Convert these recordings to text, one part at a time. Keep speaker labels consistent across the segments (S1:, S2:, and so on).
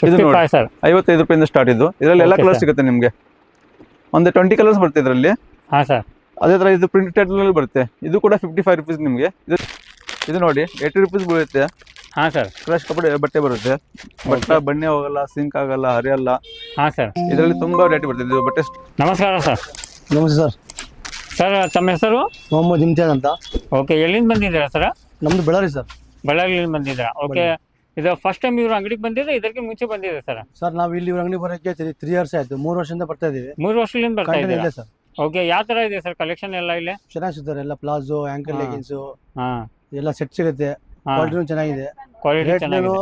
S1: Sir
S2: ಐವತ್ತೈದು ರೂಪಾಯಿಂದ start ಇದು. ಇದರಲ್ಲಿ ಎಲ್ಲ ಕಲರ್ ಸಿಗುತ್ತೆ ನಿಮಗೆ. ಒಂದು ಟ್ವೆಂಟಿ ಕಲರ್ಸ್ ಬರುತ್ತೆ ಇದರಲ್ಲಿ.
S1: ಹಾಂ ಸರ್
S2: ಅದೇ ತರ ಇದು ಪ್ರಿಂಟೆಡ್ ಬರುತ್ತೆ. ಇದು ಕೂಡ ಫಿಫ್ಟಿ ಫೈವ್ ರುಪೀಸ್ ನಿಮಗೆ. ಇದು ಇದು ನೋಡಿ ಏಯ್ಟಿ ರುಪೀಸ್ ಬೀಳುತ್ತೆ.
S1: ಹಾಂ ಸರ್
S2: ಫ್ರೆಶ್ ಕಪಡೆ ಬಟ್ಟೆ ಬರುತ್ತೆ. ಬಟ್ಟೆ ಬಣ್ಣೆ ಹೋಗಲ್ಲ ಸಿಂಕ್ ಆಗಲ್ಲ ಹರಿಯಲ್ಲ.
S1: ಹಾಂ ಸರ್
S2: ಇದರಲ್ಲಿ ತುಂಬಾ ವೆರೈಟಿ ಬರ್ತದೆ ಇದು ಬಟ್ಟೆ
S1: ನಮಸ್ಕಾರ ಸರ್
S3: ನಮಸ್ತೆ ಸರ್
S1: ಸರ್ ತಮ್ಮ ಹೆಸರು?
S3: ಮೊಹಮ್ಮದ್ ಇಮ್ತಿಯಾಜ್ ಅಂತ.
S1: ಓಕೆ ಎಲ್ಲಿಂದ ಬಂದಿದ್ದೀರಾ ಸರ್
S3: ನಮ್ದು ಬಳ್ಳಾರಿ ಸರ್
S1: ಬಳ್ಳಾರಿಯಿಂದ ಬಂದಿದ್ದೀರಾ? ಓಕೆ ಇದು ಫಸ್ಟ್ ಟೈಮ್ ಇವ್ರ ಅಂಗಡಿಗೆ ಬಂದಿದ್ರೆ ಇದಕ್ಕೆ ಮುಂಚೆ ಬಂದಿದೆ ಸರ್
S3: ಸರ್ ನಾವು ಇಲ್ಲಿ ಇವ್ರ ಅಂಗಡಿ ಬರೋಕೆ ತ್ರೀ ಇಯರ್ಸ್ ಆಯ್ತು. ಮೂರು ವರ್ಷದಿಂದ ಬರ್ತಾ ಇದೀವಿ.
S1: ಮೂರು ವರ್ಷದಿಂದ ಬರ್ತಾ
S3: ಇದೆ ಸರ್
S1: ಓಕೆ ಯಾವ ತರ ಇದೆ ಸರ್ ಕಲೆಕ್ಷನ್ ಎಲ್ಲ ಇಲ್ಲಿ?
S3: ಚೆನ್ನಾಗಿ ಸಿಗ್ತಾರೆ ಎಲ್ಲ ಪ್ಲಾಜೋ ಆಂಕಲ್
S1: ಹಾ.
S3: ಲೆಗಿನ್ಸು
S1: ಹಾಂ.
S3: ಎಲ್ಲ ಸೆಟ್ ಸಿಗುತ್ತೆ. ಕ್ವಾಲಿಟಿನೂ ಚೆನ್ನಾಗಿದೆ.
S1: ಕ್ವಾಲಿಟಿ ಚೆನ್ನಾಗಿದೆ.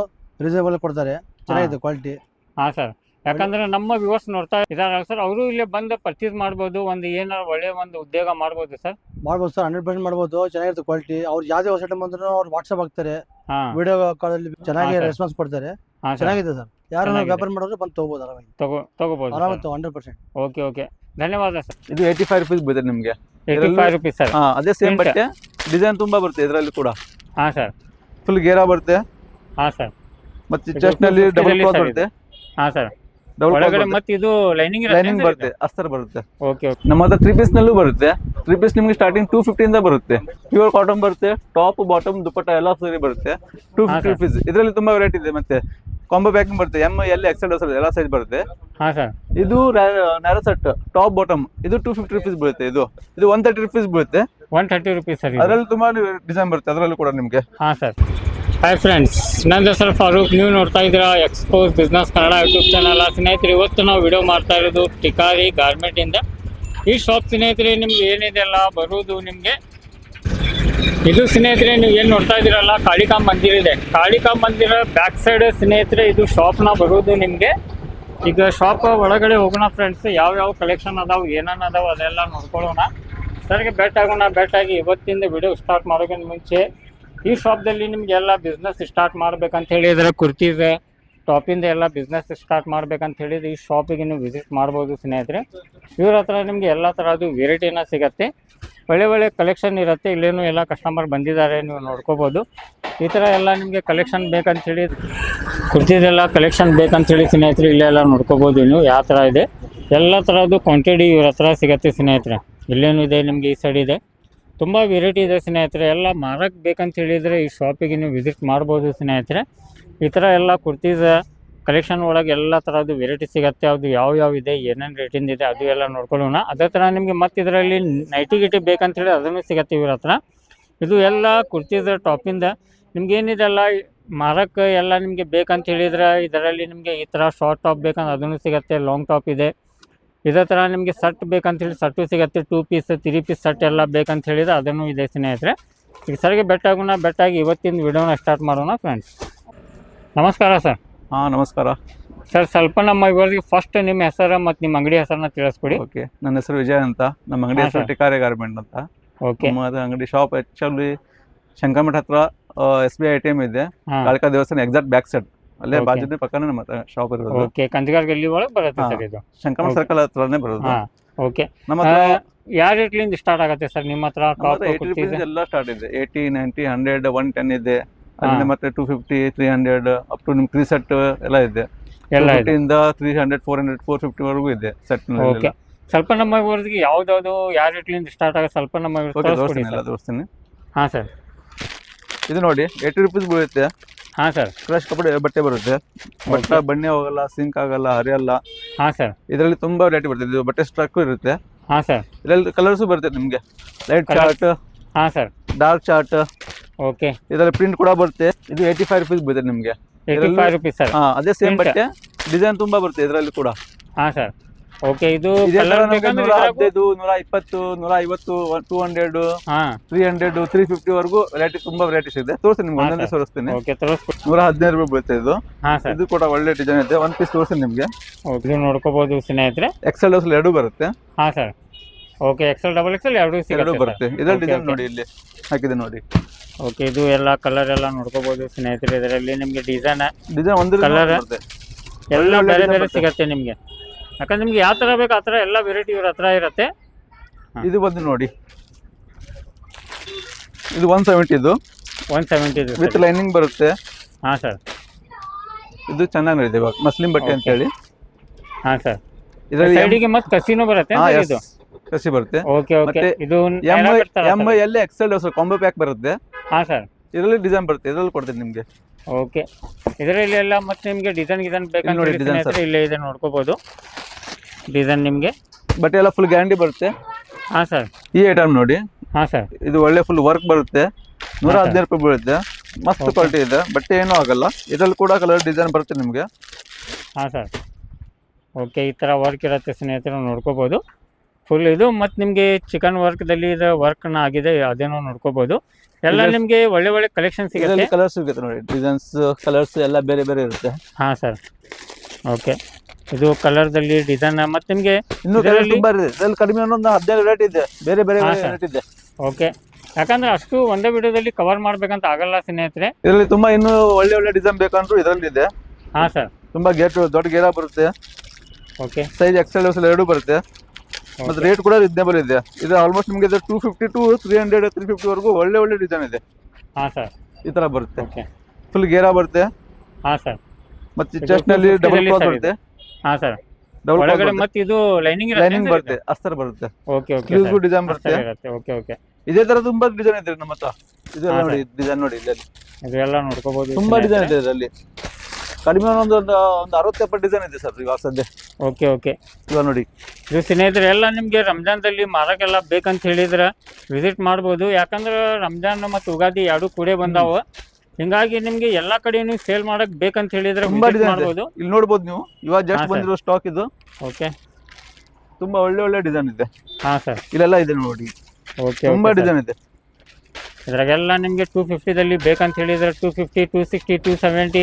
S3: ರೀಸನೇಬಲ್ ಕೊಡ್ತಾರೆ. ಚೆನ್ನಾಗಿದೆ ಕ್ವಾಲಿಟಿ
S1: ಹಾ ಸರ್ ಯಾಕಂದ್ರೆ ನಮ್ಮ ವಿವರ್ಸ್ ನೋಡ್ತಾ ಇದಾರಲ್ಲ ಸರ್ ಅವರು ಇಲ್ಲೇ ಬಂದು ಪರ್ಚೇಸ್ ಮಾಡ್ಬೋದು ಒಂದು ಏನಾರು ಒಳ್ಳೆ ಒಂದು ಉದ್ಯೋಗ ಮಾಡ್ಬೋದು ಸರ್
S3: ಮಾಡ್ಬೋದು ಸರ್ ಹಂಡ್ರೆಡ್ ಪರ್ಸೆಂಟ್ ಮಾಡ್ಬೋದು ಚೆನ್ನಾಗಿರುತ್ತೆ ಕ್ವಾಲಿಟಿ ಅವ್ರು ಯಾವುದೇ ಹೊಸ ಐಟಮ್ ಬಂದ್ರು ಅವ್ರು ವಾಟ್ಸಪ್ ಹಾಕ್ತಾರೆ. ವಿಡಿಯೋ ಕಾಲಲ್ಲಿ ಚೆನ್ನಾಗಿ
S1: ಹಾ,
S3: ರೆಸ್ಪಾನ್ಸ್ ಕೊಡ್ತಾರೆ.
S1: ಹಾಂ
S3: ಚೆನ್ನಾಗಿದೆ ಸರ್. ಯಾರು. ವ್ಯಾಪಾರ ಮಾಡೋರು ಬಂದು ತಗೋಬಹುದು ಆರಾಮಾಗಿ.
S1: ತಗೋ ತಗೋಬೋದು
S3: ಆರಾಮತ್ತು ಹಂಡ್ರೆಡ್ ಪರ್ಸೆಂಟ್
S1: ಓಕೆ ಓಕೆ. ಧನ್ಯವಾದ ಸರ್.
S2: ಇದು ಏಯ್ಟಿ ಫೈವ್ ರುಪೀಸ್ ಬೀಳುತ್ತೆ ನಿಮಗೆ.
S1: Eighty five rupees sir.
S2: ಹಾ ಅದೇ ಸೇಮ್. ಬಟ್ಟೆ. ಡಿಸೈನ್ ತುಂಬಾ ಬರುತ್ತೆ ಇದರಲ್ಲಿ ಕೂಡ.
S1: ಹಾ ಸರ್.
S2: ಫುಲ್ ಗೇರಾ ಬರುತ್ತೆ.
S1: ಹಾ ಸರ್.
S2: ಮತ್ತೆ
S1: ಇದು ಚೆಸ್ಟ್ನಲ್ಲಿ
S2: ಡಬಲ್ ಕ್ಲಾತ್ ಬರುತ್ತೆ.
S1: ಹಾ ಸರ್. ಒಳಗಡೆ ಮತ್ತೆ ಇದು ಲೈನಿಂಗ್
S2: ಲೈನಿಂಗ್ ಬರುತ್ತೆ ಅಸ್ತರ್ ಬರುತ್ತೆ.
S1: ಓಕೆ ಓಕೆ
S2: ನಮ್ಮ ಹತ್ರ ತ್ರೀ ಪೀಸ್ ನಲ್ಲೂ ಬರುತ್ತೆ. ತ್ರೀ ಪೀಸ್ ನಿಮಗೆ ಸ್ಟಾರ್ಟಿಂಗ್ ಟೂ ಇಂದ ಬರುತ್ತೆ. ಪ್ಯೂರ್ ಕಾಟನ್ ಬರುತ್ತೆ ಟಾಪ್ ಬಾಟಮ್ ದುಪ್ಪಟ್ಟ ಎಲ್ಲ ಸರಿ ಬರುತ್ತೆ. ಟೂ ಫಿಫ್ಟಿ ರುಪೀಸ್ ಇದರಲ್ಲಿ ತುಂಬಾ ವೆರೈಟಿ ಇದೆ ಮತ್ತೆ. ಕಾಂಬೋ ಪ್ಯಾಕಿಂಗ್ ಬರುತ್ತೆ. ಎಂ ಎಲ್ ಎಕ್ಸೆಲ್ ಎಲ್ಲ ಸೈಜ್ ಬರುತ್ತೆ. ಇದು ನ್ಯಾರೋ ಸೆಟ್ ಟಾಪ್ ಬಾಟಮ್ ಇದು ಟೂ ಫಿಫ್ಟಿ ರುಪೀಸ್ ಬೀಳುತ್ತೆ ಇದು. ಇದು ಒನ್ ತರ್ಟಿ ರುಪೀಸ್ ಬೀಳುತ್ತೆ
S1: ಒನ್ ತರ್ಟಿ ರುಪೀಸ್
S2: ಅದರಲ್ಲಿ ತುಂಬಾ ಡಿಸೈನ್ ಬರುತ್ತೆ. ಅದರಲ್ಲೂ ಕೂಡ ನಿಮಗೆ.
S1: ಹಾ ಸರ್. ಹಾಯ್ ಫ್ರೆಂಡ್ಸ್ ನನ್ನ ಹೆಸರು ಫಾರೂಕ್. ನೀವು ನೋಡ್ತಾ ಇದ್ದೀರಾ expose business Kannada YouTube channel ಸ್ನೇಹಿತರೆ, ಇವತ್ತು ನಾವು ವಿಡಿಯೋ ಮಾಡ್ತಾ ಇರೋದು ಟಿಕಾರಿ ಗಾರ್ಮೆಂಟಿಂದ ಈ ಶಾಪ್ ಸ್ನೇಹಿತರೆ, ನಿಮ್ಗೆ ಏನಿದೆಯಲ್ಲ ಬರೋದು ನಿಮಗೆ. ಇದು ಸ್ನೇಹಿತರೆ, ನೀವು ಏನು ನೋಡ್ತಾ ಇದ್ದೀರಲ್ಲ ಕಾಳಿಕಾ ಮಂದಿರ ಇದೆ. ಕಾಳಿಕಾ ಮಂದಿರ ಬ್ಯಾಕ್ ಸೈಡ್ ಸ್ನೇಹಿತರೆ, ಇದು ಶಾಪ್ನ ಬರುವುದು ನಿಮಗೆ. ಈಗ ಶಾಪ್ ಒಳಗಡೆ ಹೋಗೋಣ ಫ್ರೆಂಡ್ಸ್ ಯಾವ ಯಾವ ಕಲೆಕ್ಷನ್ ಅದಾವೆ, ಏನೇನು ಅದಾವೆ ಅದೆಲ್ಲ ನೋಡ್ಕೊಳ್ಳೋಣ. ಸರಿಗೆ ಬೆಟ್ ಆಗೋಣ ಇವತ್ತಿಂದ ವಿಡಿಯೋ ಸ್ಟಾರ್ಟ್ ಮಾಡೋಕ್ಕಿಂತ ಮುಂಚೆ ಈ ಶಾಪ್ದಲ್ಲಿ ನಿಮ್ಗೆ ಎಲ್ಲ ಬಿಸ್ನೆಸ್ ಸ್ಟಾರ್ಟ್ ಮಾಡ್ಬೇಕಂತ ಹೇಳಿದ್ರೆ ಕುರ್ತೀಸ್ ಟಾಪಿಂದ ಎಲ್ಲ ಬಿಸ್ನೆಸ್ ಸ್ಟಾರ್ಟ್ ಮಾಡ್ಬೇಕಂತ ಹೇಳಿದ್ರೆ ಈ ಶಾಪಿಗೆ ನೀವು ವಿಸಿಟ್ ಮಾಡ್ಬೋದು ಸ್ನೇಹಿತರೆ. ಇವ್ರ ಹತ್ರ ನಿಮಗೆ ಎಲ್ಲ ಥರದ್ದು ವೆರೈಟಿನ ಸಿಗತ್ತೆ. ಒಳ್ಳೆ ಒಳ್ಳೆ ಕಲೆಕ್ಷನ್ ಇರುತ್ತೆ. ಇಲ್ಲೇನು ಎಲ್ಲ ಕಸ್ಟಮರ್ ಬಂದಿದ್ದಾರೆ ನೀವು ನೋಡ್ಕೋಬೋದು. ಈ ಥರ ಎಲ್ಲ ನಿಮಗೆ ಕಲೆಕ್ಷನ್ ಬೇಕಂತ ಹೇಳಿ ಕುರ್ತಿದೆಲ್ಲ ಕಲೆಕ್ಷನ್ ಬೇಕಂತ ಹೇಳಿ ಸ್ನೇಹಿತರೆ ಇಲ್ಲೆಲ್ಲ ನೋಡ್ಕೋಬೋದು ನೀವು, ಯಾವ ಥರ ಇದೆ. ಎಲ್ಲ ಥರದ್ದು ಕ್ವಾಂಟಿಟಿ ಇವ್ರ ಹತ್ರ ಸಿಗತ್ತೆ ಸ್ನೇಹಿತರೆ. ಇಲ್ಲೇನು ಇದೆ ನಿಮಗೆ ಈ ಸೈಡ್ ಇದೆ. ತುಂಬ ವೆರೈಟಿ ಇದೆ ಸ್ನೇಹಿತರೆ. ಎಲ್ಲ ಮಾರಕ್ಕೆ ಬೇಕಂತ ಹೇಳಿದರೆ ಈ ಶಾಪಿಗೆ ನೀವು ವಿಸಿಟ್ ಮಾಡ್ಬೋದು ಸ್ನೇಹಿತರೆ. ಈ ಥರ ಎಲ್ಲ ಕುರ್ತೀಸ್ ಕಲೆಕ್ಷನ್ ಒಳಗೆ ಎಲ್ಲ ಥರದ್ದು ವೆರೈಟಿ ಸಿಗುತ್ತೆ. ಅದು ಯಾವ ಯಾವ ಇದೆ, ಏನೇನು ರೇಟಿಂದ ಇದೆ ಅದು ಎಲ್ಲ ನೋಡ್ಕೊಳ್ಳೋಣ. ಅದೇ ಥರ ನಿಮಗೆ ಮತ್ತೆ ಇದರಲ್ಲಿ ನೈಟಿ ಗಿಟಿ ಬೇಕಂತ ಹೇಳಿ ಅದನ್ನು ಸಿಗತ್ತೆ ಇವ್ರ ಹತ್ರ. ಇದು ಎಲ್ಲ ಕುರ್ತೀಸ್ ಟಾಪಿಂದ ನಿಮ್ಗೆ ಏನಿದೆ ಅಲ್ಲ ಮಾರಕ್ಕೆ ಎಲ್ಲ ನಿಮಗೆ ಬೇಕಂತ ಹೇಳಿದ್ರೆ ಇದರಲ್ಲಿ ನಿಮಗೆ ಈ ಥರ ಶಾರ್ಟ್ ಟಾಪ್ ಬೇಕಂದ್ರೆ ಅದನ್ನು ಸಿಗುತ್ತೆ ಲಾಂಗ್ ಟಾಪ್ ಇದೆ. ಇದೇ ಥರ ನಿಮಗೆ ಸಟ್ ಬೇಕಂತ ಹೇಳಿ ಸಟ್ಟು ಸಿಗತ್ತೆ two piece three piece set ಎಲ್ಲ ಬೇಕಂತ ಹೇಳಿದ್ರೆ ಅದನ್ನು ಇದೆ ಸ್ನೇಹಿತರೆ ಈಗ ಸರ್ಗೆ ಬೆಟ್ಟಾಗೋಣ ಬೆಟ್ಟಾಗಿ ಇವತ್ತಿನ ವಿಡಿಯೋನ ಸ್ಟಾರ್ಟ್ ಮಾಡೋಣ ಫ್ರೆಂಡ್ಸ್ ನಮಸ್ಕಾರ ಸರ್
S2: ಹಾಂ ನಮಸ್ಕಾರ.
S1: ಸರ್ ಸ್ವಲ್ಪ ನಮ್ಮ ಇವರಿಗೆ ಫಸ್ಟ್ ನಿಮ್ಮ ಹೆಸರು ಮತ್ತು ನಿಮ್ಮ ಅಂಗಡಿ ಹೆಸರನ್ನ ತಿಳಿಸ್ಕೊಡಿ.
S2: ಓಕೆ ನನ್ನ ಹೆಸರು ವಿಜಯ್ ಅಂತ. ನಮ್ಮ ಅಂಗಡಿ ಹೆಸರು. ಟಿಕಾರೆ ಗಾರ್ಮೆಂಟ್ ಅಂತ.
S1: ಓಕೆ
S2: ನಮ್ಮ ಅಂಗಡಿ ಶಾಪ್ ಆ್ಯಕ್ಚುಲಿ ಶಂಕರಮಠ ಹತ್ರ S B I T M ಇದೆ. ಕಾಳಿಕಾ ದೇವಸ್ಥಾನ ಎಕ್ಸಾಕ್ಟ್ ಬ್ಯಾಕ್ ಸೈಡ್ ಅಲ್ಲೇ. ಬಾಜುನೇ ಪಕ್ಕನೇ ನಮ್ಮ ಶಾಪ್ ಇರೋದು.
S1: ಓಕೆ ಕಂದಗಾರ್ ಗಲ್ಲಿ ಒಳಗೆ ಬರುತ್ತೆ ಸರ್ ಇದು.
S2: ಶಂಕರಮಠ ಸರ್ಕಲ್ ಹತ್ರನೇ ಬರೋದು.
S1: ಹಾ ಓಕೆ
S2: ನಮ್ಮ
S1: ಯಾವ ರೇಟ್ಲಿಂದ ಸ್ಟಾರ್ಟ್ ಆಗುತ್ತೆ ಸರ್ ನಿಮ್ಮ ಹತ್ರ ಟಾಪ್
S2: ಎಲ್ಲ ಸ್ಟಾರ್ಟ್ ಇದೆ. Eighty ninety hundred one ten ಇದೆ.
S1: ಅಲ್ಲಿ
S2: ಮತ್ತೆ two fifty three hundred up to ನಿಮ್ ತ್ರೀ ಸೆಟ್ ಎಲ್ಲ ಇದೆ.
S1: ಎಲ್ಲ ಇದೆ.
S2: Three hundred four hundred four fifty ವರೆಗೂ ಇದೆ ಸೆಟ್
S1: ಓಕೆ ಸ್ವಲ್ಪ ನಮ್ಮ ಊರಿಗೆ ಯಾವ್ದಾವ್ದು ಯಾವ ರೇಟ್ಲಿಂದ ಸ್ಟಾರ್ಟ್ ಆಗುತ್ತೆ ಸ್ವಲ್ಪ ನಮ್ಮ
S2: ತೋರಿಸ್ತೀನಿ
S1: ಹಾಂ ಸರ್.
S2: ಇದು ನೋಡಿ ಏಯ್ಟಿ ರುಪೀಸ್ ಬೀಳುತ್ತೆ
S1: ಹಾಂ ಸರ್.
S2: ಫ್ರೆಶ್ ಕಪಡೆ ಬಟ್ಟೆ ಬರುತ್ತೆ. ಬಟ್ಟೆ ಬಣ್ಣೆ ಹೋಗಲ್ಲ ಸಿಂಕ್ ಆಗಲ್ಲ ಹರಿಯಲ್ಲ.
S1: ಹಾ ಸರ್.
S2: ಇದರಲ್ಲಿ ತುಂಬಾ ವೆರೈಟಿ ಬರ್ತದೆ ಇದು ಬಟ್ಟೆ ಸ್ಟ್ರಕ್ ಇರುತ್ತೆ.
S1: ಹಾ ಸರ್.
S2: ಇದರಲ್ಲಿ ಕಲರ್ಸು ಬರುತ್ತೆ ನಿಮಗೆ. ಲೈಟ್ ಚಾರ್ಟ್
S1: ಹಾ ಸರ್.
S2: ಡಾರ್ಕ್ ಚಾರ್ಟ್
S1: ಓಕೆ
S2: ಇದರಲ್ಲಿ ಪ್ರಿಂಟ್ ಕೂಡ ಬರುತ್ತೆ. ಇದು ಏಯ್ಟಿ ಫೈವ್ ರುಪೀಸ್ ಬೀಳುತ್ತೆ ನಿಮಗೆ. ಅದೇ ಸೇಮ್. ಬಟ್ಟೆ. ಡಿಸೈನ್ ತುಂಬಾ ಬರುತ್ತೆ ಇದರಲ್ಲಿ ಕೂಡ.
S1: ಹಾ ಸರ್. ಓಕೆ ಇದು
S2: ನೂರ ಹದಿನೈದು ನೂರ ಇಪ್ಪತ್ತು ನೂರ ಐವತ್ತು two hundred three hundred three fifty ವರೆಗೂ ವೆರೈಟಿ ತುಂಬಾ ವೆರೈಟಿಸ್ ಇದೆ. ತೋರಿಸ್ತೀನಿ ನಿಮ್ಗೆ ಒಂದೊಂದೇ ತೋರಿಸ್ತೀನಿ. ನೂರ ಹದಿನೈದು ರೂಪಾಯಿ ಬೀಳುತ್ತೆ ಇದು ಇದು ಕೂಡ ಒಳ್ಳೆ ಡಿಸೈನ್ ಇದೆ. ಒನ್ ಪೀಸ್ ತೋರಿಸ್ತೀನಿ ನಿಮ್ಗೆ.
S1: ನೋಡ್ಕೋಬಹುದು ಇದು ನೋಡ್ಕೋಬೋದು ಸ್ನೇಹಿತರೆ.
S2: ಎಕ್ಸೆಲ್ ಡಬಲ್ ಎರಡು ಬರುತ್ತೆ.
S1: ಹಾ sir. Okay XL double XL ಎರಡು
S2: ಎರಡು ಬರುತ್ತೆ. ಇದ್ರಲ್ಲಿ ಡಿಸೈನ್ ನೋಡಿ ಇಲ್ಲಿ. ಹಾಕಿದೆ ನೋಡಿ.
S1: ಓಕೆ ಇದು ಎಲ್ಲ ಕಲರ್ ಎಲ್ಲ ನೋಡ್ಕೋಬೋದು ಸ್ನೇಹಿತರೆ. ಇದರಲ್ಲಿ ನಿಮಗೆ ಡಿಸೈನ್
S2: ಡಿಸೈನ್ ಒಂದು ಕಲರ್
S1: ಎಲ್ಲ ಬೇರೆ ಬೇರೆ. ಸಿಗತ್ತೆ ನಿಮಗೆ. ಯಾಕಂದ್ರೆ ನಿಮ್ಗೆ ಯಾವ ತರ ಬೇಕು ಆ ಥರ ಎಲ್ಲ ವೆರೈಟಿ ಇವ್ರ ಹತ್ರ ಇರುತ್ತೆ.
S2: ಇದು ಬಂದು ನೋಡಿ. ಇದು ಒನ್ ಸೆವೆಂಟಿ ಇದು
S1: ಒನ್ ಸೆವೆಂಟಿ
S2: ವಿತ್ ಲೈನಿಂಗ್ ಬರುತ್ತೆ.
S1: ಹಾ ಸರ್.
S2: ಇದು ಚೆನ್ನಾಗಿ ನಡೆದಿದೆ ಇವಾಗ. ಮಸ್ಲಿಂ ಬಟ್ಟೆ ಅಂತ ಹೇಳಿ
S1: ಹಾ ಸರ್.
S2: ಇದರಲ್ಲಿ
S1: ಸೈಡಿಗೆ ಮತ್ತೆ ಕಸಿನೂ ಬರುತ್ತೆ
S2: ಹಾ, yes.
S1: ಇದು?
S2: ಕಸಿ ಬರುತ್ತೆ.
S1: ಓಕೆ ಓಕೆ
S2: ಮತ್ತೆ
S1: ಇದು
S2: ಎಂ
S1: ನೇರ
S2: M
S1: sir?
S2: L XL combo pack ಬರುತ್ತೆ.
S1: ಹಾ ಸರ್.
S2: ಇದರಲ್ಲಿ ಡಿಸೈನ್ ಬರುತ್ತೆ. ಇದರಲ್ಲಿ ಕೊಡ್ತೀನಿ ನಿಮಗೆ.
S1: ಓಕೆ ಇದರಲ್ಲಿ ಎಲ್ಲ ಮತ್ತೆ ನಿಮಗೆ ಡಿಸೈನ್ ಗಿಸೈನ್ ಬೇಕಂತ
S2: ನೋಡಿ design
S1: ಇಲ್ಲೇ ಇದೆ ನೋಡ್ಕೋಬಹುದು ಡಿಸೈನ್ ನಿಮಗೆ?
S2: ಬಟ್ಟೆ ಎಲ್ಲ ಫುಲ್ ಗ್ಯಾರಂಟಿ ಬರುತ್ತೆ.
S1: ಹಾಂ ಸರ್
S2: ಈ ಐಟಮ್ ನೋಡಿ.
S1: ಹಾಂ ಸರ್
S2: ಇದು ಒಳ್ಳೆ ಫುಲ್ ವರ್ಕ್ ಬರುತ್ತೆ. ನೂರ. ಹದಿನೈದು ರೂಪಾಯಿ ಬೀಳುತ್ತೆ. ಮಸ್ತ್. ಕ್ವಾಲಿಟಿ ಇದೆ. ಬಟ್ಟೆ ಏನೂ ಆಗಲ್ಲ. ಇದರಲ್ಲಿ ಕೂಡ ಕಲರ್ ಡಿಸೈನ್ ಬರುತ್ತೆ ನಿಮಗೆ.
S1: ಹಾಂ ಸರ್ ಓಕೆ ಈ ಥರ ವರ್ಕ್ ಇರುತ್ತೆ ಸ್ನೇಹಿತರು ನೋಡ್ಕೋಬೋದು. ಫುಲ್ ಇದು ಮತ್ತು ನಿಮಗೆ ಚಿಕನ್ ವರ್ಕ್ದಲ್ಲಿ ಇದು ವರ್ಕ್ನ ಆಗಿದೆ ಅದೇನೋ ನೋಡ್ಕೋಬೋದು. ಎಲ್ಲ ನಿಮಗೆ ಒಳ್ಳೆ ಒಳ್ಳೆ ಕಲೆಕ್ಷನ್ ಸಿಗುತ್ತೆ?
S2: ಇದರಲ್ಲಿ ಕಲರ್ ಸಿಗುತ್ತೆ ನೋಡಿ. ಡಿಸೈನ್ಸ್ ಕಲರ್ಸ್ ಎಲ್ಲ ಬೇರೆ ಬೇರೆ ಇರುತ್ತೆ.
S1: ಹಾಂ ಸರ್ ಓಕೆ ಇದು ಕಲರ್ದಲ್ಲಿ ಡಿಸೈನ್ ಮತ್ತೆ ನಿಮಗೆ
S2: ಇನ್ನು ಕಲರ್
S1: ಇದರಲ್ಲಿ-
S2: ತುಂಬಾ ಇದೆ. ನಿಮ್ಗೆ ಕಡಿಮೆ ಅನ್ನೊಂದು ಹದಿನೈದು ರೇಟ್ ಇದೆ. ಬೇರೆ ಬೇರೆ
S1: ಹಾ, sir.
S2: ರೇಟ್ ಇದೆ.
S1: ಓಕೆ ಯಾಕಂದ್ರೆ ಅಷ್ಟು ಒಂದೇ ವಿಡಿಯೋದಲ್ಲಿ ಕವರ್ ಮಾಡ್ಬೇಕಂತ ಆಗಲ್ಲ ಸ್ನೇಹಿತರೆ.
S2: ಇದರಲ್ಲಿ ತುಂಬಾ ಇನ್ನು ಒಳ್ಳೆ ಒಳ್ಳೆ ಡಿಸೈನ್ ಬೇಕಂದ್ರೂ ಇದರಲ್ಲಿ ಇದೆ.
S1: ಹಾ ಸರ್.
S2: ತುಂಬಾ ಗೇಟ್ ದೊಡ್ಡ ಗೇರ ಬರುತ್ತೆ.
S1: ಓಕೆ
S2: ಸೈಜ್ ಎಕ್ಸೆಲ್ ಎರಡು ಬರುತ್ತೆ. ಮತ್ತೆ ರೇಟ್ ಕೂಡ ರೀಸನೇಬಲ್ ಇದೆ. ಇದು ಆಲ್ಮೋಸ್ಟ್ ನಿಮಗೆ two fifty to three hundred three fifty ವರೆಗೂ ಒಳ್ಳೆ ಒಳ್ಳೆ ಡಿಸೈನ್ ಇದೆ.
S1: ಹಾ ಸರ್.
S2: ಈ ತರ ಬರುತ್ತೆ.
S1: ಓಕೆ
S2: ಫುಲ್ ಗೇರ ಬರುತ್ತೆ.
S1: ಹಾ ಸರ್.
S2: ಮತ್ತೆ
S1: ಇದು
S2: ಚೆಸ್ಟ್ನಲ್ಲಿ
S1: 250
S2: ಡಬಲ್
S1: sir
S2: ಬರುತ್ತೆ.
S1: ಹಾಂ ಸರ್. ಒಳಗಡೆ ಮತ್ತೆ ಇದು ಲೈನಿಂಗ್
S2: ಲೈನಿಂಗ್ ಬರುತ್ತೆ. ಅಸ್ತರ ಬರುತ್ತೆ.
S1: ಓಕೆ ಓಕೆ
S2: ಡಿಸೈನ್ ಬರುತ್ತೆ.
S1: ಓಕೆ ಓಕೆ
S2: ಇದೇ ತರ ತುಂಬಾ ಡಿಸೈನ್ ಇದೆ ನಮ್ಮ ಹತ್ರ. ನೋಡಿ ಡಿಸೈನ್ ನೋಡಿ ಇಲ್ಲಿ
S1: ಇದೆಲ್ಲ ನೋಡ್ಕೋಬಹುದು
S2: ತುಂಬಾ ಡಿಸೈನ್ ಇದೆ ಇದರಲ್ಲಿ. ಕಡಿಮೆ ಒಂದು ಒಂದು ಒಂದು ಅರವತ್ತು ಎಪ್ಪತ್ತು ಡಿಸೈನ್ ಇದೆ ಸರ್ ಇವಾಗ ಸದ್ಯ
S1: ಓಕೆ ಓಕೆ
S2: ಇವಾಗ ನೋಡಿ.
S1: ಇದು ಸ್ನೇಹಿತರೆ ಎಲ್ಲ ನಿಮಗೆ ರಂಜಾನ್ದಲ್ಲಿ ಮಾರಕ್ಕೆಲ್ಲ ಬೇಕಂತ ಹೇಳಿದ್ರೆ ವಿಸಿಟ್ ಮಾಡ್ಬೋದು. ಯಾಕಂದ್ರೆ ರಂಜಾನ್ ಮತ್ತು ಉಗಾದಿ ಎರಡು ಕೂಡೇ ಬಂದಾವ. ಹಿಂಗಾಗಿ ನಿಮ್ಗೆ ಎಲ್ಲಾ ಕಡೆ ನೀವು ಸೇಲ್ ಮಾಡಕ್ ಬೇಕಂತ ಹೇಳಿದ್ರೆ
S2: ತುಂಬಾ
S1: visit
S2: ಡಿಸೈನ್
S1: ಮಾಡ್ಬೋದು.
S2: ಇಲ್ಲಿ ನೋಡ್ಬೋದು ನೀವು. ಇವಾಗ
S1: ಹಾ,
S2: ಜಸ್ಟ್
S1: sir.
S2: ಬಂದಿರೋ ಸ್ಟಾಕ್ ಇದು.
S1: ಓಕೆ.
S2: ತುಂಬಾ ಒಳ್ಳೆ ಒಳ್ಳೆ ಡಿಸೈನ್ ಇದೆ.
S1: ಹಾ ಸರ್.
S2: ಇಲ್ಲೆಲ್ಲ ಇದೆ ನೋಡಿ.
S1: ಓಕೆ
S2: ತುಂಬಾ ಡಿಸೈನ್ ಇದೆ.
S1: ಇದ್ರಾಗೆಲ್ಲ ನಿಮ್ಗೆ ಟೂ ಫಿಫ್ಟಿದಲ್ಲಿ ಬೇಕಂತ ಹೇಳಿದ್ರೆ two fifty two sixty two seventy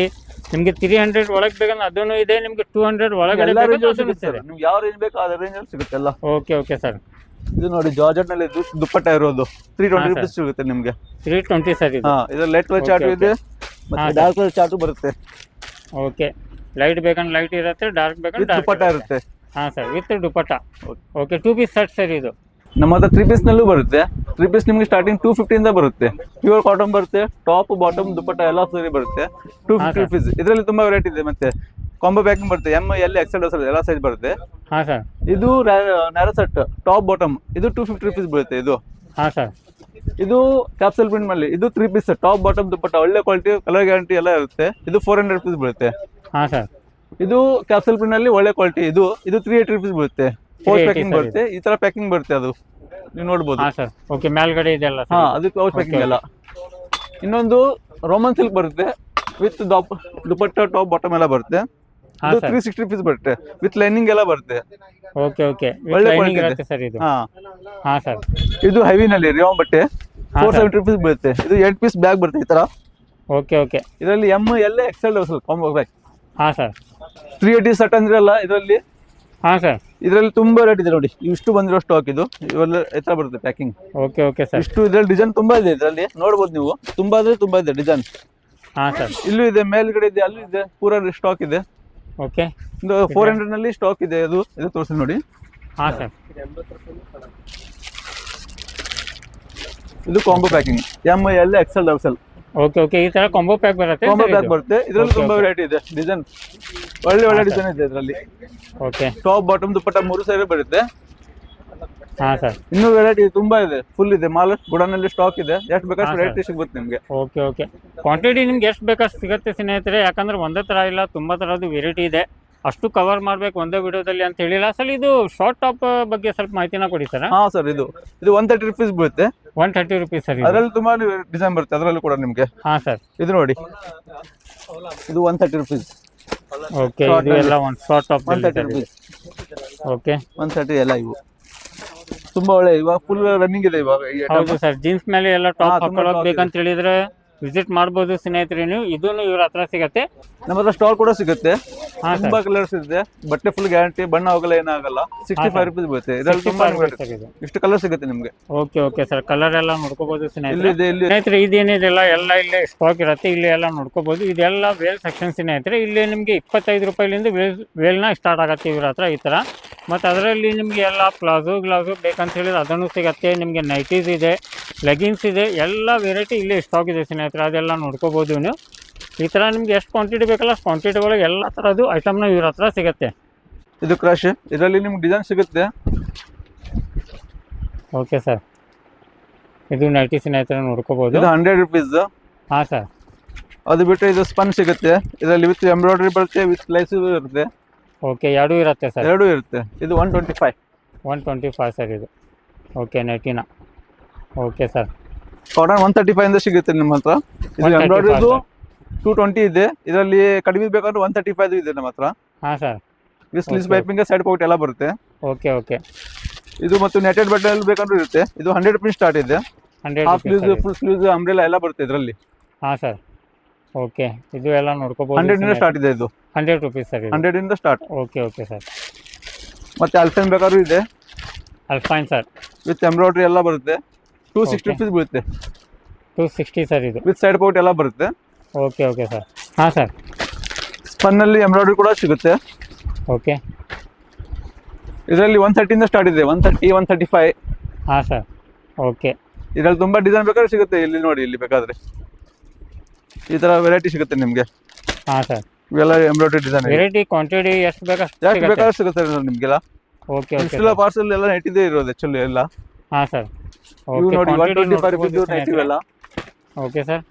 S1: ನಿಮ್ಗೆ ತ್ರೀ ಹಂಡ್ರೆಡ್ ಒಳಗೆ ಬೇಕಂದ್ರೆ ಅದೂ ಇದೆ ನಿಮಗೆ ಟೂ ಹಂಡ್ರೆಡ್ ಒಳಗಡೆ
S2: ಎಲ್ಲ ರೇಂಜ್
S1: ಬೇಕಂದ್ರೆ
S2: ಸಿಗುತ್ತೆ ನಿಮ್ಗೆ ಯಾವ ರೇಂಜ್ ಬೇಕು ಆ ರೇಂಜ್ ಅಲ್ಲಿ ಸಿಗುತ್ತೆ ಎಲ್ಲ.
S1: Okay okay sir.
S2: ಇದು ನೋಡಿ ಜಾರ್ಜೆಟ್ನಲ್ಲಿ ದುಪ್ಪಟ್ಟ ಇರೋದು. Three twenty. ರುಪೀಸ್ ಸಿಗುತ್ತೆ ನಿಮ್ಗೆ.
S1: ತ್ರೀ ಟ್ವೆಂಟಿ ಸರ್ ಇದು.
S2: ಹಾ ಇದು ಲೈಟ್ ಕಲರ್ ಚಾರ್ಟ್ ಇದೆ. ಮತ್ತೆ ಡಾರ್ಕ್ ಕಲರ್ ಚಾರ್ಟ್ ಬರುತ್ತೆ.
S1: ಓಕೆ ಲೈಟ್ ಬೇಕಂದ್ರೆ ಲೈಟ್ ಇರುತ್ತೆ ಡಾರ್ಕ್ ಬೇಕಂದ್ರೆ
S2: ವಿತ್ ದುಪ್ಪಟ್ಟ ಇರುತ್ತೆ.
S1: ಹಾಂ sir with
S2: dupatta.
S1: Okay two piece set sir ಇದು.
S2: ನಮ್ಮ ಹತ್ರ ತ್ರೀ ಪೀಸ್ ನಲ್ಲೂ ಬರುತ್ತೆ. ತ್ರೀ ಪೀಸ್ ನಿಮ್ಗೆ ಸ್ಟಾರ್ಟಿಂಗ್ ಟೂ ಇಂದ ಬರುತ್ತೆ. ಪ್ಯೂರ್ ಕಾಟನ್ ಬರುತ್ತೆ ಟಾಪ್ ಬಾಟಮ್ ದುಪ್ಪಟ್ಟ ಎಲ್ಲ ಸರಿ ಬರುತ್ತೆ. Two fifty. ರುಪೀಸ್ ಇದರಲ್ಲಿ ತುಂಬಾ ವೆರೈಟಿ ಇದೆ ಮತ್ತೆ. ಕಾಂಬೋ ಪ್ಯಾಕಿಂಗ್ ಬರುತ್ತೆ. ಎಂ ಎಲ್ ಎಕ್ಸೆಲ್ ಎಲ್ಲ ಸೈಜ್ ಬರುತ್ತೆ.
S1: ಹಾಂ ಸರ್
S2: ಇದು ನರಸಟ್ ಟಾಪ್ ಬಾಟಮ್. ಇದು ಟೂ ಫಿಫ್ಟಿ ರುಪೀಸ್ ಬೀಳುತ್ತೆ ಇದು.
S1: ಹಾಂ ಸರ್.
S2: ಇದು ಕ್ಯಾಪ್ಸಲ್ ಪ್ರಿಂಟ್ ಮೇಲೆ ಇದು three piece top bottom dupatta ಒಳ್ಳೆ ಕ್ವಾಲಿಟಿ ಕಲರ್ ಗ್ಯಾರಂಟಿ ಎಲ್ಲ ಇರುತ್ತೆ. ಇದು ಫೋರ್ ಹಂಡ್ರೆಡ್ ರುಪೀಸ್ ಬೀಳುತ್ತೆ.
S1: ಹಾ ಸರ್.
S2: ಇದು ಕ್ಯಾಪ್ಸಲ್ ಪ್ರಿಂಟ್ ಅಲ್ಲಿ ಒಳ್ಳೆ ಕ್ವಾಲಿಟಿ ಇದು ಇದು ತ್ರೀ ಏಟ್ ರುಪೀಸ್ ಬೀಳುತ್ತೆ.
S1: ಫೋರ್
S2: ಪ್ಯಾಕಿಂಗ್ ಬರುತ್ತೆ ಈ ತರ ಪ್ಯಾಕಿಂಗ್ ಬರುತ್ತೆ ಅದು. ನೀವು ನೋಡ್ಬೋದು.
S1: ಹಾ ಸರ್. ಓಕೆ ಮೇಲ್ಗಡೆ ಇದೆಲ್ಲ
S2: ಹಾ ಅದು ಪೌಚ್ ಪ್ಯಾಕಿಂಗ್ ಎಲ್ಲ. ಇನ್ನೊಂದು ರೋಮನ್ ಸಿಲ್ಕ್ ಬರುತ್ತೆ ವಿತ್ ದುಪ್ಪಟ್ಟ ಟಾಪ್ ಬಾಟಮ್ ಎಲ್ಲ ಬರುತ್ತೆ. ತ್ರೀ ಸಿಕ್ಸ್ಟಿ ರುಪೀಸ್ ಬರುತ್ತೆ. ವಿತ್ ಲೈನಿಂಗ್ ಎಲ್ಲ ಬರುತ್ತೆ.
S1: Okay okay.
S2: ಒಳ್ಳೆ ಇದೆ.
S1: ಸರ್ ಇದು.
S2: ಹಾ.
S1: ಹಾಂ ಸರ್.
S2: ಇದು ಹೆವಿನಲ್ಲಿ ರಿಯಾಮ್ ಬಟ್ಟೆ. ಫೋರ್. ಸೆವೆಂಟಿ ರುಪೀಸ್ ಬೀಳುತ್ತೆ. ಇದು ಎಂಟ್ ಪೀಸ್ ಬ್ಯಾಗ್ ಬರುತ್ತೆ ಈ ತರ.
S1: Okay okay.
S2: ಇದರಲ್ಲಿ M L XL combo bag
S1: ಹಾಂ ಸರ್.
S2: ತ್ರೀ ಏಯ್ಟಿ ಸೆಟ್ ಅಂದ್ರಲ್ಲ ಇದರಲ್ಲಿ?
S1: ಹಾಂ ಸರ್.
S2: ಇದರಲ್ಲಿ ತುಂಬಾ ರೇಟ್ ಇದೆ ನೋಡಿ. ಇಷ್ಟು ಬಂದಿರೋ ಸ್ಟಾಕ್ ಇದು. ಇವೆಲ್ಲ ಎತ್ತರ ಬರುತ್ತೆ ಪ್ಯಾಕಿಂಗ್
S1: ಓಕೆ ಓಕೆ ಸರ್.
S2: ಇಷ್ಟು ಇದ್ರಲ್ಲಿ ಡಿಸೈನ್ ತುಂಬಾ ಇದೆ ಇದರಲ್ಲಿ. ನೋಡ್ಬೋದು ನೀವು. ತುಂಬಾ ಅಂದ್ರೆ ತುಂಬಾ ಇದೆ ಡಿಸೈನ್
S1: ಹಾ ಸರ್.
S2: ಇಲ್ಲೂ ಇದೆ ಮೇಲ್ಗಡೆ ಇದೆ ಅಲ್ಲೂ ಇದೆ. ಪೂರ ಸ್ಟಾಕ್ ಇದೆ.
S1: ಓಕೆ
S2: ಇದು ಫೋರ್ ಹಂಡ್ರೆಡ್ನಲ್ಲಿ ಸ್ಟಾಕ್ ಇದೆ. ಅದು ಇದು ತೋರಿಸಿ ನೋಡಿ.
S1: ಹಾಂ ಸರ್
S2: ಇದು combo packing M L XL double
S1: okay okay ಈ ತರ ಕಾಂಬೋ ಪ್ಯಾಕ್ ಬರುತ್ತೆ
S2: ಕಾಂಬೋ ಪ್ಯಾಕ್ ಬರುತ್ತೆ. ಇದರಲ್ಲಿ ತುಂಬಾ. ವೆರೈಟಿ ಇದೆ. ಡಿಸೈನ್ ಒಳ್ಳೆ ಒಳ್ಳೆ ಡಿಸೈನ್ ಇದೆ ಇದರಲ್ಲಿ.
S1: ಓಕೆ
S2: ಟಾಪ್ ಬಾಟಮ್ ದುಪ್ಪಟ್ಟ ಮೂರು ಸೈಡ್ ಬರುತ್ತೆ.
S1: ಹಾಂ ಸರ್
S2: ಇನ್ನೂ ವೆರೈಟಿ ತುಂಬಾ ಇದೆ. ಫುಲ್ ಇದೆ. ಮಾಲ್ ಗುಡನಲ್ಲಿ ಸ್ಟಾಕ್ ಇದೆ. ಎಷ್ಟು ಬೇಕಷ್ಟು. ವೆರೈಟಿ ಸಿಗುತ್ತೆ ನಿಮಗೆ.
S1: ಓಕೆ ಓಕೆ ಕ್ವಾಂಟಿಟಿ ನಿಮ್ಗೆ ಎಷ್ಟು ಬೇಕಷ್ಟು ಸಿಗುತ್ತೆ ಸ್ನೇಹಿತರೆ. ಯಾಕಂದ್ರೆ ಒಂದೇ ತರ ಇಲ್ಲ ತುಂಬಾ ತರದ್ದು ವೆರೈಟಿ ಇದೆ. ಅಷ್ಟು ಕವರ್ ಮಾಡ್ಬೇಕು ಒಂದೇ ವಿಡಿಯೋದಲ್ಲಿ ಅಂತ ಹೇಳಿಲ್ಲ. ಸರ್ ಇದು ಶಾರ್ಟ್ ಟಾಪ್ ಬಗ್ಗೆ ಸ್ವಲ್ಪ ಮಾಹಿತಿನ ಕೊಡಿ ಸರ್
S2: ಹಾ ಸರ್ ಇದು. ಇದು ಒನ್ ತರ್ಟಿ ರುಪೀಸ್ ಬೀಳುತ್ತೆ.
S1: ಒನ್ ತರ್ಟಿ ರುಪೀಸ್ ಸರ್
S2: ಅದರಲ್ಲಿ ತುಂಬಾ ಡಿಸೈನ್ ಬರುತ್ತೆ. ಅದರಲ್ಲೂ ಕೂಡ ನಿಮಗೆ.
S1: ಹಾ ಸರ್
S2: ಇದು ನೋಡಿ. ಇದು ಒನ್ ತರ್ಟಿ ರುಪೀಸ್
S1: ಓಕೆ ಇದು ಎಲ್ಲ ಒಂದು short top
S2: one thirty rupees
S1: okay
S2: one thirty ಎಲ್ಲ ಇವು. ತುಂಬಾ ಒಳ್ಳೆ ಇವಾಗ ಫುಲ್ ರನ್ನಿಂಗ್ ಇದೆ ಇವಾಗ ಈ item.
S1: ಹೌದು ಸರ್ ಜೀನ್ಸ್ ಮೇಲೆ ಎಲ್ಲ
S2: ಹಾ,
S1: ಟಾಪ್
S2: ತುಂಬಾ top
S1: ಬೇಕಂತ ಹೇಳಿದ್ರೆ ವಿಸಿಟ್ ಮಾಡ್ಬೋದು ಸ್ನೇಹಿತರೆ ನೀವು. ಇದನ್ನು ಇವ್ರ ಹತ್ರ ಸಿಗತ್ತೆ.
S2: ನಮ್ಮ ಹತ್ರ ಸ್ಟಾಲ್ ಕೂಡ ಸಿಗುತ್ತೆ.
S1: ಹಾಂ
S2: ತುಂಬಾ ಕಲರ್ಸ್ ಇದೆ. ಬಟ್ಟೆ ಫುಲ್ ಗ್ಯಾರಂಟಿ ಬಣ್ಣ ಹೋಗಲ್ಲ ಏನಾಗಲ್ಲ ಸಿಕ್ಸ್ಟಿ. ಫೈವ್ ರುಪೀಸ್ ಬರುತ್ತೆ ಇದ್ರಲ್ಲಿ ತುಂಬಾ
S1: ಇದು
S2: ಇಷ್ಟು ಕಲರ್ ಸಿಗುತ್ತೆ ನಿಮ್ಗೆ.
S1: Okay okay sir. ಕಲರ್ ಎಲ್ಲ ನೋಡ್ಕೋಬಹುದು
S2: ಇಲ್ಲಿ
S1: ಸ್ನೇಹಿತರೆ.
S2: ಇದೆ ಇಲ್ಲಿ
S1: ಸ್ನೇಹಿತರೆ ಇದೇನಿದೆಲ್ಲ ಎಲ್ಲ ಇಲ್ಲೇ ಸ್ಟಾಕ್ ಇರುತ್ತೆ ಇಲ್ಲಿ ಎಲ್ಲ ನೋಡ್ಕೋಬಹುದು ಇದೆಲ್ಲ ವೇಲ್ ಸೆಕ್ಷನ್ ಸ್ನೇಹಿತರೆ. ಇಲ್ಲಿ ನಿಮಗೆ ಇಪ್ಪತ್ತೈದು ರೂಪಾಯಿಲಿಂದ ವೇಲ್ ವೇಲ್ನ ಸ್ಟಾರ್ಟ್ ಆಗತ್ತೆ ಇವ್ರ ಹತ್ರ ಈ ಥರ. ಮತ್ತು ಅದರಲ್ಲಿ ನಿಮಗೆ ಎಲ್ಲ ಪ್ಲಾಜೋ ಗ್ಲಾಸು ಬೇಕಂತ ಹೇಳಿದ್ರೆ ಅದನ್ನು ಸಿಗುತ್ತೆ. ನಿಮಗೆ ನೈಟೀಸ್ ಇದೆ ಲೆಗಿನ್ಸ್ ಇದೆ ಎಲ್ಲ ವೆರೈಟಿ ಇಲ್ಲಿ ಸ್ಟಾಕ್ ಇದೆ ಸ್ನೇಹಿತರೆ ಅದೆಲ್ಲ ನೋಡ್ಕೋಬೋದು ನೀವು. ಈ ಥರ ನಿಮ್ಗೆ ಎಷ್ಟು ಕ್ವಾಂಟಿಟಿ ಬೇಕಲ್ಲ ಅಷ್ಟು ಕ್ವಾಂಟಿಟಿ ಒಳಗೆ ಎಲ್ಲ ಥರದ್ದು ಐಟಮ್ನ ಇವ್ರ ಹತ್ರ ಸಿಗುತ್ತೆ.
S2: ಇದು ಕ್ರಶ್ ಇದರಲ್ಲಿ ನಿಮ್ಗೆ ಡಿಸೈನ್ ಸಿಗುತ್ತೆ.
S1: Okay sir. ಇದು ನೈಟಿ ಸ್ನೇಹಿತರೆ ನೋಡ್ಕೋಬೋದು.
S2: ಇದು ಹಂಡ್ರೆಡ್ ರುಪೀಸ್
S1: ಹಾಂ ಸರ್.
S2: ಅದು ಬಿಟ್ಟರೆ ಇದು ಸ್ಪನ್ ಸಿಗುತ್ತೆ. ಇದರಲ್ಲಿ ವಿತ್ ಎಂಬ್ರಾಯ್ಡ್ರಿ ಬರುತ್ತೆ ವಿತ್ ಲೈಸು ಇರುತ್ತೆ.
S1: ಓಕೆ ಎರಡು ಇರುತ್ತೆ ಸರ್.
S2: ಎರಡೂ ಇರುತ್ತೆ. ಇದು one twenty five
S1: one twenty five sir ಇದು. Okay ನೈಟಿನ okay sir.
S2: Cotton one thirty five ಇಂದ ಸಿಗುತ್ತೆ ನಿಮ್ಮ ಹತ್ರ. ಇದು
S1: 135
S2: ಎಂಬ್ರಾಯ್ಡ್ರಿದು ಟೂ ಟ್ವೆಂಟಿ ಇದೆ. ಇದರಲ್ಲಿ ಕಡಿಮೆ ಬೇಕಾದ್ರೆ ಒನ್ ತರ್ಟಿ ಫೈವ್ ಇದೆ ನಮ್ಮ ಹತ್ರ.
S1: ಹಾಂ ಸರ್.
S2: ಇದು sleeves
S1: Okay.
S2: Piping side pocket ಎಲ್ಲ ಬರುತ್ತೆ.
S1: Okay okay.
S2: ಇದು ಮತ್ತು ನೆಟೆಡ್ ಬಟ್ಟೆಯಲ್ಲಿ ಬೇಕಂದ್ರೂ ಇರುತ್ತೆ. ಇದು ಹಂಡ್ರೆಡ್ ರುಪೀಸ್ ಸ್ಟಾರ್ಟ್ ಇದೆ.
S1: Hundred
S2: half sleeves full sleeves umbrella ಎಲ್ಲ ಬರುತ್ತೆ ಇದರಲ್ಲಿ.
S1: ಹಾಂ ಸರ್. ಓಕೆ. ಇದು ಎಲ್ಲ ನೋಡ್ಕೋಬೋದು
S2: ಹಂಡ್ರೆಡ್ ಇಂದ ಸ್ಟಾರ್ಟ್ ಇದೆ ಇದು.
S1: ಹಂಡ್ರೆಡ್ ರುಪೀಸ್ ಸರ್
S2: ಹಂಡ್ರೆಡ್ ಇಂದ ಸ್ಟಾರ್ಟ್
S1: ಓಕೆ ಓಕೆ ಸರ್.
S2: ಮತ್ತೆ ಅಲ್ಫೈನ್ ಬೇಕಾದ್ರೂ ಇದೆ.
S1: Alpine sir.
S2: ವಿತ್ ಎಂಬ್ರಾಯ್ಡ್ರಿ ಎಲ್ಲ ಬರುತ್ತೆ. Two sixty. ರುಪೀಸ್ ಬೀಳುತ್ತೆ.
S1: ಟೂ ಸಿಕ್ಸ್ಟಿ ಸರ್ ಇದು.
S2: ವಿತ್ ಸೈಡ್ ಪೌಟ್ ಎಲ್ಲ ಬರುತ್ತೆ.
S1: Okay okay sir. ಹಾಂ ಸರ್.
S2: ಸ್ಪನ್ನಲ್ಲಿ ಎಂಬ್ರಾಯ್ಡ್ರಿ ಕೂಡ ಸಿಗುತ್ತೆ.
S1: ಓಕೆ
S2: ಇದರಲ್ಲಿ ಒನ್ ತರ್ಟಿಯಿಂದ ಸ್ಟಾರ್ಟ್ ಇದೆ. One thirty one thirty five
S1: ಹಾಂ ಸರ್. ಓಕೆ
S2: ಇದರಲ್ಲಿ ತುಂಬ ಡಿಸೈನ್ ಬೇಕಾದ್ರೆ ಸಿಗುತ್ತೆ. ಇಲ್ಲಿ ನೋಡಿ ಇಲ್ಲಿ ಬೇಕಾದರೆ. ಈ ಥರ ವೆರೈಟಿ ಸಿಗುತ್ತೆ ನಿಮಗೆ.
S1: ಹಾಂ ಸರ್.
S2: ಇವೆಲ್ಲ ಎಂಬ್ರಾಯ್ಡ್ರಿ ಡಿಸೈನ್
S1: ವೆರೈಟಿ ಕ್ವಾಂಟಿಟಿ ಎಷ್ಟು ಬೇಕಷ್ಟು
S2: ಯಾಕೆ
S1: ಸಿಗುತ್ತೆ.
S2: ಬೇಕಾದ್ರೆ ಸಿಗುತ್ತೆ ಸರ್ ನಿಮಗೆಲ್ಲ?
S1: ಓಕೆ ಓಕೆ
S2: ಇಷ್ಟೆಲ್ಲ ಪಾರ್ಸಲ್ ಎಲ್ಲ ನೆಟ್ಟಿದೆ ಇರೋದು ಆ್ಯಕ್ಚುಲಿ ಎಲ್ಲ.
S1: ಹಾಂ ಸರ್ ಓಕೆ
S2: ನೋಡಿ ಒನ್ ಟ್ವೆಂಟಿ ಫೈವ್ ರುಪೀಸ್ ನೆಟ್ಟಿವ್ ಎಲ್ಲ
S1: ಓಕೆ ಸರ್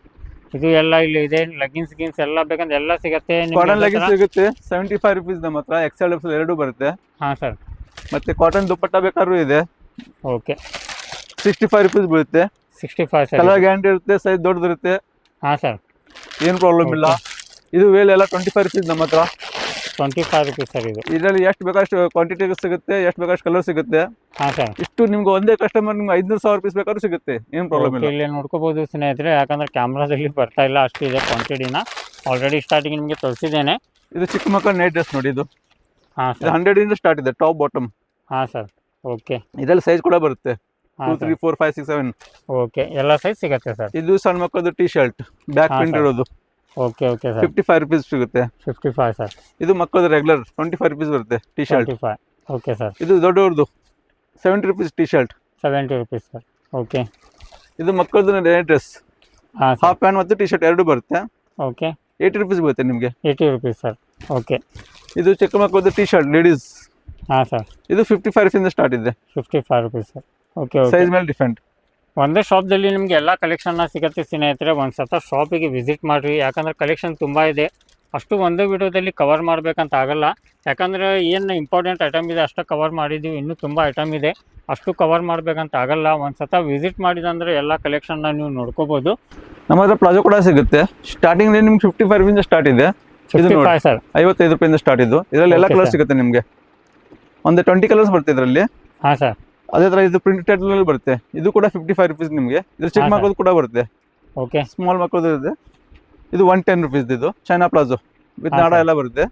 S1: ಇದು ಎಲ್ಲ ಇಲ್ಲಿ ಇದೆ. ಲಗಿನ್ಸ್ ಗಿನ್ಸ್ ಎಲ್ಲ ಬೇಕಂದ್ರೆ ಎಲ್ಲ ಸಿಗುತ್ತೆ
S2: ಕಾಟನ್ ಲೆಗಿನ್ಸ್ ಸಿಗುತ್ತೆ. ಸೆವೆಂಟಿ ಫೈವ್ ರುಪೀಸ್ ನಮ್ಮ ಹತ್ರ. ಎಕ್ಸೆಲ್ ಎಕ್ಸೆಲ್ ಎರಡು ಬರುತ್ತೆ.
S1: ಹಾಂ ಸರ್
S2: ಮತ್ತೆ ಕಾಟನ್ ದುಪ್ಪಟ್ಟ ಬೇಕಾದ್ರೂ ಇದೆ.
S1: ಓಕೆ
S2: ಸಿಕ್ಸ್ಟಿ ಫೈವ್ ರುಪೀಸ್ ಬೀಳುತ್ತೆ.
S1: Sixty five sir
S2: colour guarantee ಇರುತ್ತೆ ಸೈಜ್ ದೊಡ್ಡದಿರುತ್ತೆ.
S1: ಹಾಂ ಸರ್
S2: ಏನು ಪ್ರಾಬ್ಲಮ್ ಇಲ್ಲ. ಇದು ವೇಲ್ ಎಲ್ಲ ಟ್ವೆಂಟಿ ಫೈವ್ ರುಪೀಸ್ ನಮ್ಮ ಹತ್ರ.
S1: ಟ್ವೆಂಟಿ ಫೈವ್ ರುಪೀಸ್ ಸರ್ ಇದು.
S2: ಇದರಲ್ಲಿ ಎಷ್ಟು ಬೇಕಷ್ಟು ಕ್ವಾಂಟಿಟಿ ಸಿಗುತ್ತೆ ಎಷ್ಟು ಬೇಕಷ್ಟು ಕಲರ್ ಸಿಗುತ್ತೆ.
S1: ಹಾಂ ಸರ್.
S2: ಇಷ್ಟು ನಿಮ್ಗೆ ಒಂದೇ ಕಸ್ಟಮರ್ ನಿಮ್ಗೆ ಐದ್ನೂರು ಸಾವಿರ ರುಪೀಸ್ ಬೇಕಾದ್ರೂ ಸಿಗುತ್ತೆ ಏನು ಪ್ರಾಬ್ಲಮ್ ಇಲ್ಲ.
S1: ಇಲ್ಲಿ ನೋಡ್ಕೋಬೋದು ಸ್ನೇಹಿತರೆ ಯಾಕಂದ್ರೆ ಕ್ಯಾಮ್ರಾದಲ್ಲಿ ಬರ್ತಾ ಇಲ್ಲ ಅಷ್ಟಿದೆ ಕ್ವಾಂಟಿಟಿನ ಆಲ್ರೆಡಿ ಸ್ಟಾರ್ಟಿಂಗ್ ನಿಮಗೆ ತೋರಿಸಿದ್ದೇನೆ.
S2: ಇದು ಚಿಕ್ಕ ಮಕ್ಕಳ ನೈಟ್ ಡ್ರೆಸ್ ನೋಡಿ ಇದು.
S1: ಹಾಂ
S2: ಇದು
S1: ಸರ್
S2: ಹಂಡ್ರೆಡ್ ಇಂದ ಸ್ಟಾರ್ಟ್ ಇದೆ ಟಾಪ್ ಬಾಟಮ್
S1: ಹಾಂ ಸರ್. ಓಕೆ
S2: ಇದರಲ್ಲಿ ಸೈಜ್ ಕೂಡ ಬರುತ್ತೆ. Two three four five six seven
S1: okay ಎಲ್ಲ ಸೈಜ್ ಸಿಗುತ್ತೆ ಸರ್.
S2: ಇದು ಸಣ್ಣ ಮಕ್ಕಳದು ಟಿ ಶರ್ಟ್ ಬ್ಯಾಕ್ ಪ್ರಿಂಟ್ ಇರೋದು.
S1: Okay okay sir
S2: fifty five rupees ಸಿಗುತ್ತೆ.
S1: ಫಿಫ್ಟಿ ಫೈವ್ ಸರ್
S2: ಇದು ಮಕ್ಕಳದು ರೆಗ್ಯುಲರ್ ಟ್ವೆಂಟಿ ಫೈವ್ ರುಪೀಸ್ ಬರುತ್ತೆ T shirt
S1: five okay sir
S2: ಇದು ದೊಡ್ಡವ್ರದ್ದು seventy rupees T shirt
S1: seventy rupees sir okay
S2: ಇದು ಮಕ್ಕಳದು ಡ್ರೆಸ್ ಹಾಫ್ ಪ್ಯಾಂಟ್ ಮತ್ತು T shirt ಎರಡು ಬರುತ್ತೆ.
S1: ಓಕೆ
S2: ಏಯ್ಟಿ ರುಪೀಸ್ ಬರುತ್ತೆ ನಿಮಗೆ.
S1: ಏಯ್ಟಿ ರುಪೀಸ್ ಸರ್ ಓಕೆ
S2: ಇದು ಚಿಕ್ಕ ಮಕ್ಕಳದು ಟಿ ಶರ್ಟ್ ಲೇಡೀಸ್
S1: ಹಾಂ ಸರ್
S2: ಇದು ಫಿಫ್ಟಿ ಫೈವ್ ರುಪೀಸಿಂದ ಸ್ಟಾರ್ಟ್ ಇದೆ.
S1: Fifty five rupees sir okay okay
S2: size ಮೇಲೆ ಡಿಫೆಂಟ್
S1: ಒಂದೇ ಶಾಪ್ದಲ್ಲಿ ನಿಮಗೆ ಎಲ್ಲ ಕಲೆಕ್ಷನ್ನ ಸಿಗುತ್ತೆ ಸ್ನೇಹಿತರೆ. ಒಂದು ಸತ ಶಾಪಿಗೆ ವಿಸಿಟ್ ಮಾಡಿರಿ. ಯಾಕಂದ್ರೆ ಕಲೆಕ್ಷನ್ ತುಂಬ ಇದೆ. ಅಷ್ಟು ಒಂದೇ ವಿಡಿಯೋದಲ್ಲಿ ಕವರ್ ಮಾಡಬೇಕಂತ ಆಗಲ್ಲ. ಯಾಕಂದರೆ ಏನು ಇಂಪಾರ್ಟೆಂಟ್ ಐಟಮ್ ಇದೆ ಅಷ್ಟು ಕವರ್ ಮಾಡಿದ್ದೀವಿ ಇನ್ನೂ ತುಂಬ ಐಟಮ್ ಇದೆ. ಅಷ್ಟು ಕವರ್ ಮಾಡಬೇಕಂತ ಆಗಲ್ಲ. ಒಂದು ಸತ ವಿಸಿಟ್ ಮಾಡಿದಂದರೆ ಎಲ್ಲ ಕಲೆಕ್ಷನ್ನ ನೀವು ನೋಡ್ಕೋಬೋದು.
S2: ನಮ್ಮ ಹತ್ರ ಪ್ಲಾಜೋ ಕೂಡ ಸಿಗುತ್ತೆ. ಸ್ಟಾರ್ಟಿಂಗ್ ನಿಮ್ಗೆ ಫಿಫ್ಟಿ ಫೈವ್ ಇಂದ. ಸ್ಟಾರ್ಟ್ ಇದೆ
S1: ಸರ್
S2: ಐವತ್ತೈದು ರೂಪಾಯಿಂದ ಸ್ಟಾರ್ಟ್ ಇದ್ದು ಇದರಲ್ಲಿ ಎಲ್ಲ ಕಲರ್ ಸಿಗುತ್ತೆ ನಿಮಗೆ. ಒಂದು ಟ್ವೆಂಟಿ ಕಲರ್ಸ್ ಬರ್ತಿದ್ರಲ್ಲಿ
S1: ಹಾಂ ಸರ್
S2: ಅದೇ ತರ ಇದು ಪ್ರಿಂಟೆಡ್ ಬರುತ್ತೆ. ಇದು ಕೂಡ ಫಿಫ್ಟಿ ಫೈವ್ ರುಪೀಸ್ ನಿಮಗೆ. ಇದು ಚಿಕ್ಕ
S1: ಮಕ್ಕಳು
S2: ಮಕ್ಕಳದು ಕೂಡ ಬರುತ್ತೆ.
S1: ಓಕೆ
S2: ಸ್ಮಾಲ್ ಮಕ್ಕಳದು ಇದೆ. ಇದು ಒನ್ ಟೆನ್ ರುಪೀಸ್ ಇದು ಚೈನಾ ಪ್ಲಾಜೋ ವಿತ್ ನಾಡ ಎಲ್ಲ ಬರುತ್ತೆ.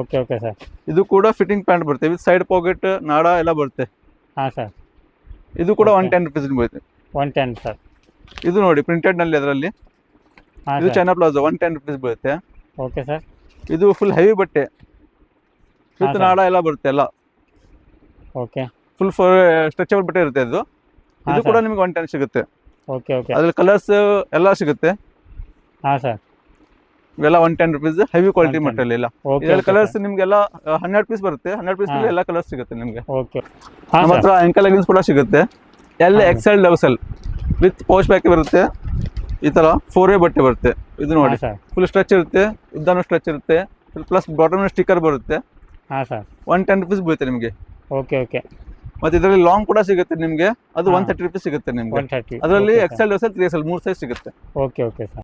S1: Okay okay sir.
S2: ಇದು ಕೂಡ ಫಿಟ್ಟಿಂಗ್ ಪ್ಯಾಂಟ್ ಬರುತ್ತೆ. ವಿತ್ ಸೈಡ್ ಪಾಕೆಟ್ ನಾಡ ಎಲ್ಲ ಬರುತ್ತೆ.
S1: ಹಾಂ ಸರ್.
S2: ಇದು ಕೂಡ ಒನ್. ಟೆನ್ ರುಪೀಸ್ ಬರುತ್ತೆ.
S1: One ten sir.
S2: ಇದು ನೋಡಿ ಪ್ರಿಂಟೆಡ್ನಲ್ಲಿ ಅದರಲ್ಲಿ. ಇದು China palazzo one ten rupees ಬರುತ್ತೆ.
S1: Okay sir.
S2: ಇದು ಫುಲ್ ಹೆವಿ ಬಟ್ಟೆ. ವಿತ್. ನಾಡ ಎಲ್ಲ ಬರುತ್ತೆ ಎಲ್ಲ.
S1: ಓಕೆ
S2: ಫುಲ್ ಫೋರ್ ಸ್ಟ್ರೆಚಬಲ್ ಬಟ್ಟೆ ಇರುತ್ತೆ ಇದು. ಇದು ಕೂಡ ನಿಮಗೆ ಒನ್ ಟೆನ್ ಸಿಗುತ್ತೆ.
S1: ಓಕೆ ಓಕೆ
S2: ಅದ್ರಲ್ಲಿ ಕಲರ್ಸ್ ಎಲ್ಲ ಸಿಗುತ್ತೆ.
S1: ಹಾಂ ಸರ್.
S2: ಇವೆಲ್ಲ one ten rupees heavy quality
S1: 110.
S2: Material
S1: ಇಲ್ಲ.
S2: ಇದರಲ್ಲಿ ಕಲರ್ಸ್ ನಿಮ್ಗೆಲ್ಲ ಹನ್ನೆರಡು ಪೀಸ್ ಬರುತ್ತೆ. ಹನ್ನೆರಡು ಪೀಸ್. ಎಲ್ಲ ಕಲರ್ಸ್ ಸಿಗುತ್ತೆ ನಿಮಗೆ.
S1: ಓಕೆ
S2: ನಮ್ಮ ಹತ್ರ ಎಂಕಲ್ ಲೆಗಿನ್ಸ್ ಕೂಡ ಸಿಗುತ್ತೆ. ಎಲ್ಲ. XL double with post back ಬರುತ್ತೆ. ಈ ತರ ಫೋರ್ ವೇ ಬಟ್ಟೆ ಬರುತ್ತೆ. ಇದು ನೋಡಿ.
S1: ಸರ್.
S2: ಫುಲ್ ಸ್ಟ್ರೆಚ್ ಇರುತ್ತೆ. ಉದ್ದಾನು ಸ್ಟ್ರೆಚ್ ಇರುತ್ತೆ. ಪ್ಲಸ್ ಬಾಟಮ್ ಸ್ಟಿಕ್ಕರ್ ಬರುತ್ತೆ.
S1: ಹಾಂ ಸರ್.
S2: ಒನ್ ಟೆನ್ ರುಪೀಸ್ ಬೀಳುತ್ತೆ ನಿಮಗೆ.
S1: ಓಕೆ ಓಕೆ
S2: ಮತ್ತೆ ಇದರಲ್ಲಿ ಲಾಂಗ್ ಕೂಡ ಸಿಗುತ್ತೆ ನಿಮಗೆ. ಅದು. ಒನ್ ತರ್ಟಿ ರುಪೀಸ್ ಸಿಗುತ್ತೆ ನಿಮಗೆ. ಅದರಲ್ಲಿ ಎಕ್ಸೆಲ್ ಎಲ್ ತ್ರೀ ಮೂರು ಸೈಜ್ ಸಿಗುತ್ತೆ.
S1: Okay okay sir